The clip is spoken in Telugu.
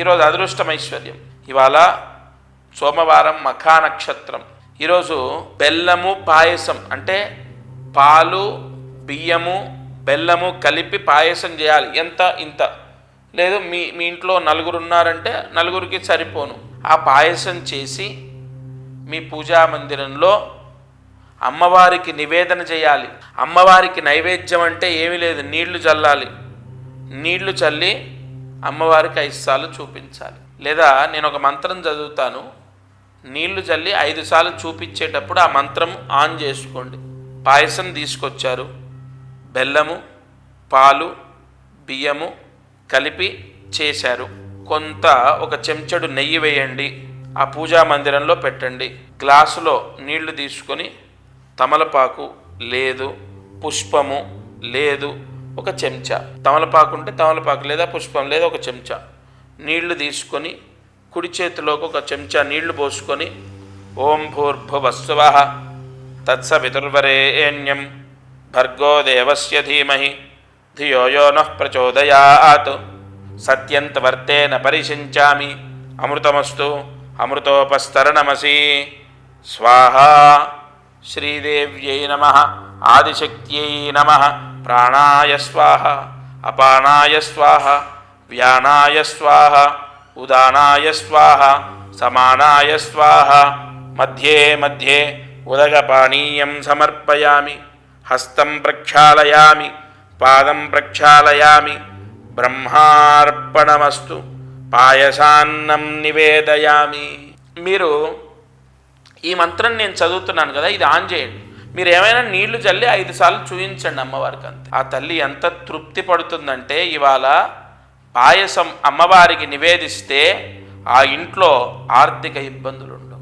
ఈరోజు అదృష్టం ఐశ్వర్యం. ఇవాళ సోమవారం మఖా నక్షత్రం. ఈరోజు బెల్లము పాయసం అంటే పాలు బియ్యము బెల్లము కలిపి పాయసం చేయాలి. ఎంత ఇంత. లేదు మీ మీ ఇంట్లో నలుగురు ఉన్నారంటే నలుగురికి సరిపోను. ఆ పాయసం చేసి మీ పూజా మందిరంలో అమ్మవారికి నివేదన చేయాలి. అమ్మవారికి నైవేద్యం అంటే ఏమీ లేదు. నీళ్ళు చల్లాలి నీళ్ళు చల్లి అమ్మవారికి ఐదు సార్లు చూపించాలి. లేదా నేను ఒక మంత్రం చదువుతాను. నీళ్ళు చల్లి ఐదు సార్లు చూపించేటప్పుడు ఆ మంత్రం ఆన్ చేసుకోండి. పాయసం తీసుకొచ్చారు. బెల్లము పాలు బియ్యము కలిపి చేశారు. కొంత ఒక చెంచడు నెయ్యి వేయండి. ఆ పూజా మందిరంలో పెట్టండి. గ్లాసులో నీళ్ళు తీసుకొని తమలపాకు లేదు పుష్పము లేదు ఒక చెంచా. తమలపాకు ఉంటే తమలపాకు లేదా పుష్పం లేదా ఒక చెంచా. నీళ్ళు తీసుకొని కుడి చేతిలోకి ఒక చెంచా నీళ్ళు పోసుకొని ఓం భూర్భువస్సువ తత్సవితుర్వరేణ్యం భర్గో దేవస్య ధీమహి ధియో నః ప్రచోదయాత్ సత్యంతవర్తేన పరిశించామి అమృతమస్తు అమృతోపస్తరణమసి. స్వాహా. శ్రీదేవ్యై నమ. ఆదిశక్త్యై నమ. ప్రాణాయ స్వాహ అపానాయ స్వాహ వ్యానాయ స్వాహ ఉదానాయ స్వాహ సమానాయ స్వాహ మధ్యే మధ్యే ఉదగపానీయం సమర్పయామి హస్తం ప్రక్షాళయామి పాదం ప్రక్షాళయామి బ్రహ్మార్పణమస్తు పాయసాన్నం నివేదయామి. మీరు ఈ మంత్రం నేను చదువుతున్నాను కదా ఇది ఆన్ చేయండి. మీరు ఏమైనా నీళ్ళు చల్లి ఐదు సార్లు చూపించండి అమ్మవారికి అంతే. ఆ తల్లి ఎంత తృప్తి పడుతుందంటే ఇవాళ పాయసం అమ్మవారికి నివేదిస్తే ఆ ఇంట్లో ఆర్థిక ఇబ్బందులు ఉండవు